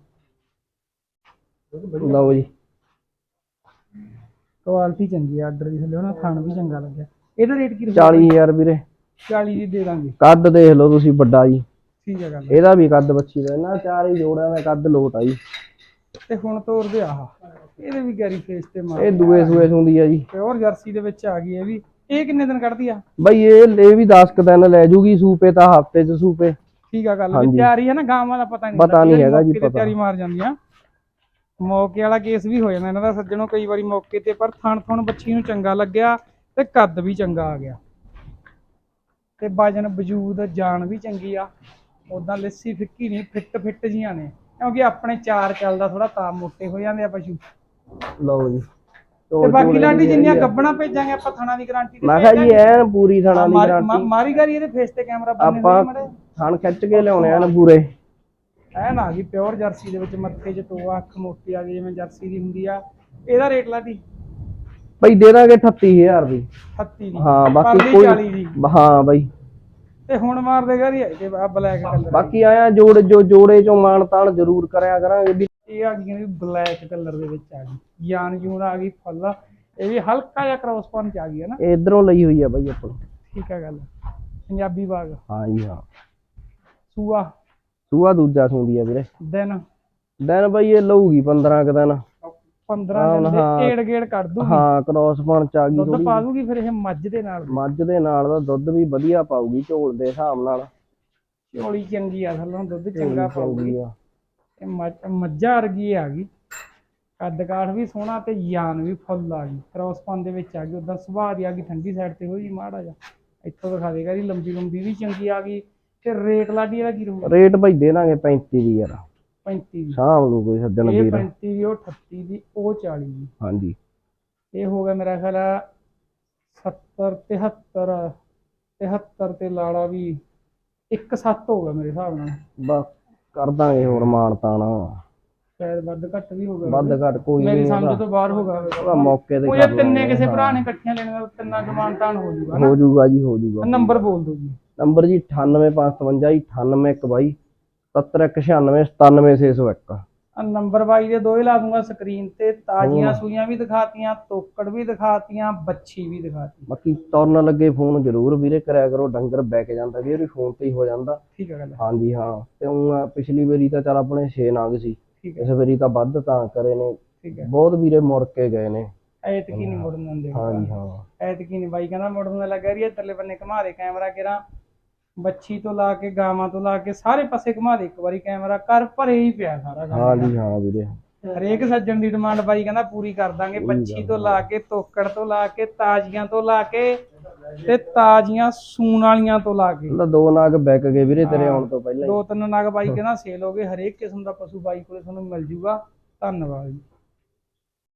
ਠੰਡੀ ਲਓ ਜੀ। ਕੁਆਲਿਟੀ ਚੰਗੀ ਆ ਆਰਡਰ ਦੀ ਥੱਲੇ ਉਹਨਾਂ ਥਾਣ ਵੀ ਚੰਗਾ ਲੱਗਿਆ। ਇਹਦਾ ਰੇਟ ਕੀ ਰਹੂਗਾ? 40000 ਵੀਰੇ। 40 ਦੀ ਦੇ ਦਾਂਗੇ। ਕੱਦ ਦੇਖ ਲਓ ਤੁਸੀਂ ਵੱਡਾ ਜੀ। ਠੀਕ ਹੈ ਗੱਲ ਇਹਦਾ ਵੀ ਕੱਦ ਬੱਚੀ ਦਾ ਨਾ ਚਾਰ ਹੀ ਜੋੜਿਆਂ ਦਾ ਕੱਦ ਲੋਟ ਆ ਜੀ। ਤੇ ਹੁਣ ਤੋਰਦੇ ਆਹ। ਇਹਦੇ ਵੀ ਗੈਰੀ ਫੇਸ ਤੇ ਮਾਰ ਇਹ ਦੂਏ ਸੂਏ ਸੁੰਦੀ ਆ ਜੀ। ਪਿਓਰ ਜਰਸੀ ਦੇ ਵਿੱਚ ਆ ਗਈ ਇਹ ਵੀ। ਇਹ ਕਿੰਨੇ ਦਿਨ ਕੱਢਦੀ ਆ? ਬਈ ਇਹ ਇਹ ਵੀ 10 ਕੁ ਦਿਨ ਲੈ ਜੂਗੀ ਸੂਪੇ ਤਾਂ ਹਫ਼ਤੇ ਚ ਸੂਪੇ। ਠੀਕ ਆ ਗੱਲ ਵੀ ਹਾਂਜੀ। ਤਿਆਰੀ ਹੈ ਨਾ ਗਾਵਾਂ ਦਾ ਪਤਾ ਨਹੀਂ ਪਤਾ ਨਹੀਂ ਹੈਗਾ ਜੀ, ਪਤਾ। ਤਿਆਰੀ ਮਾਰ ਜਾਂਦੀਆਂ ਮੌਕੇ ਵਾਲਾ ਕੇਸ ਵੀ ਹੋ ਜਾਂਦਾ ਇਹਨਾਂ ਦਾ ਸੱਜਣੋਂ ਕਈ ਵਾਰੀ ਮੌਕੇ ਤੇ ਪਰ ਥਣ ਥਣ ਬੱਚੀ ਨੂੰ ਚੰਗਾ ਲੱਗਿਆ ਤੇ ਕੱਦ ਵੀ ਚੰਗਾ ਆ ਗਿਆ। ਤੇ ਵਜਨ ਵਜੂਦ ਜਾਨ ਵੀ ਚੰਗੀ ਆ ਉਦਾਂ ਲੱਸੀ ਫਿੱਕੀ ਨਹੀਂ ਫਿੱਟ ਫਿੱਟ ਜੀਆਂ ਨੇ ਕਿਉਂਕਿ ਆਪਣੇ ਚਾਰ ਚੱਲਦਾ ਥੋੜਾ ਤਾਂ ਮੋਟੇ ਹੋ ਜਾਂਦੇ ਆ ਪਸ਼ੂ। ਲਓ ਜੀ। ਤੇ ਬਾਕੀ ਲਾਡੀ ਜਿੰਨੀਆਂ ਗੱਬਣਾ ਭੇਜਾਂਗੇ ਆਪਾਂ ਥਣਾ ਦੀ ਗਾਰੰਟੀ ਮੈਂ ਕਿਹਾ ਜੀ ਐਨ ਪੂਰੀ ਥਣਾ ਦੀ ਗਾਰੰਟੀ ਮਾਰੀ ਗਾਰੀ ਇਹਦੇ ਫੇਸ ਤੇ ਕੈਮਰਾ ਬੰਨੇ ਆਪਾਂ ਥਣ ਖਿੱਚ ਕੇ ਲਿਆਉਣੇ ਆ ਨਾ ਪੂਰੇ ਐਨ ਆ ਗਈ ਪਿਓਰ ਜਰਸੀ ਦੇ ਵਿੱਚ ਮੱਥੇ 'ਚ ਟੋਆ ਅੱਖ ਮੋਟੀ ਆ ਗਈ ਜਿਵੇਂ ਜਰਸੀ ਦੀ ਹੁੰਦੀ ਆ। ਇਹਦਾ ਰੇਟ ਲਾਡੀ? ਬਈ ਦੇ ਦਾਂਗੇ 38000 ਦੀ। 38 ਦੀ। ਹਾਂ ਬਾਕੀ ਕੋਈ 40 ਦੀ। ਹਾਂ ਬਈ। ਤੇ ਹੁਣ ਮਾਰ ਦੇਗਾ ਰੀ ਕਿ ਆ ਬਲੈਕ ਕਲਰ ਬਾਕੀ ਆਇਆ ਜੋੜ ਜੋ ਜੋੜੇ ਚੋਂ ਮਾਨ ਤਾਨ ਜ਼ਰੂਰ ਕਰਿਆ ਕਰਾਂਗੇ। ਇਹ ਆ ਗਈ ਬਲੈਕ ਕਲਰ ਦੇ ਵਿੱਚ ਆ ਗਈ। ਜਾਨ ਜੂਨ ਆ ਗਈ ਫੁੱਲ ਇਹ ਵੀ ਹਲਕਾ ਜਿਹਾ ਕ੍ਰੋਸ ਪਨ ਚ ਆ ਗਈ ਹੈ ਨਾ? ਇਧਰੋਂ ਲਈ ਹੋਈ ਆ ਬਈ ਆਪਾਂ। ਠੀਕ ਹੈ ਗੱਲ। ਪੰਜਾਬੀ ਬਾਗ। ਹਾਂ ਜੀ ਹਾਂ। ਸੂਆ। ਸੂਆ ਦੂਜਾ ਸੁੰਦੀ ਆ ਵੀਰੇ। ਦਿਨ। ਦਿਨ ਬਈ ਇਹ ਲਊਗੀ 15 ਕ ਦਿਨ। 15 ਦਿਨ ਦੇ। ਏੜ ਗੇੜ ਕੱਢ ਦੂਗੀ। ਹਾਂ ਕ੍ਰੋਸ ਪਣ ਚ ਆ ਗਈ ਦੁੱਧ ਪਾ ਦੂਗੀ ਫਿਰ ਇਹ ਮੱਝ ਦੇ ਨਾਲ? ਮੱਝ ਦੇ ਨਾਲ ਦਾ ਦੁੱਧ ਵੀ ਵਧੀਆ ਪਾਊਗੀ ਝੋਲ ਦੇ ਹਿਸਾਬ ਨਾਲ। ਝੋਲੀ ਚੰਗੀ ਆ ਥੱਲੋਂ ਦੁੱਧ ਚੰਗਾ ਪਾਊਗੀ। ਇਹ ਮੱਝ- ਵਰਗੀ ਆ ਗਈ। ਕੱਦ ਕਾਠ ਵੀ ਸੋਹਣਾ ਤੇ ਜਾਨ ਵੀ ਫੁੱਲ ਆ ਗਈ। ਕ੍ਰੋਸਪਨ ਦੇ ਵਿੱਚ ਆ ਗਈ ਉਦਾਂ ਸੁਭਾਅ ਦੀ ਆ ਗਈ ਠੰਡੀ ਸਾਈਡ ਤੇ ਹੋਈ ਮਾੜਾ ਜਾ ਇੱਥੋਂ ਦਿਖਾ ਦੇਗਾ ਜੀ ਲੰਬੀ ਲੰਬੀ ਵੀ ਚੰਗੀ ਆ ਗਈ ਤੇ ਰੇਟ ਲਾਡੀ ਇਹਦਾ ਕੀ ਰਹੂਗਾ? ਰੇਟ ਬਈ ਦੇ ਦਾਂਗੇ 35 ਦੀ ਯਾਰ। 35 ਦੀ। ਸ਼ਾਮ ਨੂੰ ਕੋਈ ਸੱਜਣ ਇਹ ਵੀਰ। 35 ਦੀ ਉਹ 38 ਦੀ ਉਹ 40 ਦੀ। ਹਾਂਜੀ। ਇਹ ਹੋ ਗਿਆ ਮੇਰਾ ਖਿਆਲ ਆ 70 73 73 ਤੇ ਲਾੜਾ ਵੀ 1 7 ਹੋ ਗਿਆ ਮੇਰੇ ਹਿਸਾਬ ਨਾਲ। ਬਸ। ਕਰ ਦਾਂਗੇ ਹੋਰ ਮਾਣ ਤਾਣਾ ਸ਼ਾਇਦ ਵੱਧ ਘੱਟ ਵੀ ਹੋ ਗਿਆ ਵੱਧ ਘੱਟ ਕੋਈ ਮੇਰੀ ਨਹੀਂ ਸਮਝ ਤੋਂ ਬਾਹਰ ਹੋ ਗਿਆ ਉਹਦਾ ਮੌਕੇ ਤੇ ਉਹ ਕਰ ਜੇ ਤਿੰਨੇ ਲਾਂਗੇ। ਕਿਸੇ ਭਰਾ ਨੇ ਇਕੱਠੀਆਂ ਲੈਣੀਆਂ ਤਿੰਨਾਂ ਜਮਾਨ ਤਾਨ ਹੋ ਜੂਗਾ ਨਾ। ਹੋ ਜਾਊਗਾ ਜੀ ਹੋ ਜਾਊਗਾ ਨੰਬਰ ਬੋਲ ਦਿਓ ਜੀ। ਨੰਬਰ ਜੀ 98552 ਜੀ 98122 71996 97601 ਆ ਨੰਬਰ ਬਾਈ ਦੇ ਦੋ ਹੀ ਲਾ ਦੂੰਗਾ ਸਕਰੀਨ ਤੇ ਤਾਜ਼ੀਆਂ ਸੂਈਆਂ ਵੀ ਦਿਖਾਤੀਆਂ ਤੋਕੜ ਵੀ ਦਿਖਾਤੀਆਂ ਬੱਚੀ ਵੀ ਦਿਖਾਤੀ। ਬਾਕੀ ਤੁਰਨ ਲੱਗੇ ਫੋਨ ਜ਼ਰੂਰ ਵੀਰੇ ਕਰਿਆ ਕਰੋ ਡੰਗਰ ਬੈਕ ਜਾਂਦਾ ਵੀਰੇ ਵੀ ਫੋਨ ਤੇ ਹੀ ਹੋ ਜਾਂਦਾ। ਠੀਕ ਹੈ ਗੱਲ ਹਾਂਜੀ ਹਾਂ। ਤੇ ਉਹ ਪਿਛਲੀ ਵਾਰੀ ਤਾਂ ਚੱਲ ਆਪਣੇ 6 ਨਾਗ ਸੀ। ਹੈ ਇਸ ਵਾਰੀ ਤਾਂ ਵੱਧ ਤਾਂ ਕਰੇ ਨੇ। ਠੀਕ ਹੈ ਬਹੁਤ ਵੀਰੇ ਮੁੜ ਕੇ ਗਏ ਨੇ। ਐਤਕੀ ਨਹੀਂ ਮੁੜਨ ਦਿੰਦੇ। ਹਾਂਜੀ ਹਾਂ। ਐਤਕੀ ਨਹੀਂ ਬਾਈ ਕਹਿੰਦਾ ਮੁੜਨ ਲੱਗਾ ਰਹੀ ਥੱਲੇ ਬੰਨੇ ਘੁਮਾ ਦੇ ਕੈਮਰਾ ਕਿਰਾ ਬੱਚੀ ਤੋਂ ਲਾ ਕੇ ਗਾਵਾਂ ਤੋਂ ਲਾ ਕੇ ਸਾਰੇ ਪਾਸੇ ਘੁਮਾ ਦੇ ਇੱਕ ਵਾਰੀ ਕੈਮਰਾ ਕਰ ਭਰੇ ਹੀ ਪਿਆ ਸਾਰਾ ਕੰਮ। ਹਾਂਜੀ ਹਾਂ ਵੀਰੇ। ਹਰੇਕ ਸੱਜਣ ਦੀ ਡਿਮਾਂਡ ਬਾਈ ਕਹਿੰਦਾ ਪੂਰੀ ਕਰ ਦਾਂਗੇ। ਬੱਚੀ ਤੋਂ ਲਾ ਕੇ ਤੋਕੜ ਤੋਂ ਲਾ ਕੇ ਤਾਜ਼ੀਆਂ ਤੋਂ ਲਾ ਕੇ ਤੇ ਤਾਜ਼ੀਆਂ ਸੂਣ ਵਾਲੀਆਂ ਤੋਂ ਲਾ ਕੇ। ਤਾਂ ਦੋ ਨਾਗ ਬੈਕ ਗਏ ਵੀਰੇ ਤੇਰੇ ਆਉਣ ਤੋਂ ਪਹਿਲਾਂ ਹੀ। ਦੋ ਤਿੰਨ ਨਗ ਬਾਈ ਕਹਿੰਦਾ ਸੇਲ ਹੋ ਗਏ। ਹਰੇਕ ਕਿਸਮ ਦਾ ਪਸ਼ੂ ਬਾਈ ਕੋਲੇ ਤੁਹਾਨੂੰ ਮਿਲ ਜੂਗਾ। ਧੰਨਵਾਦ ਜੀ।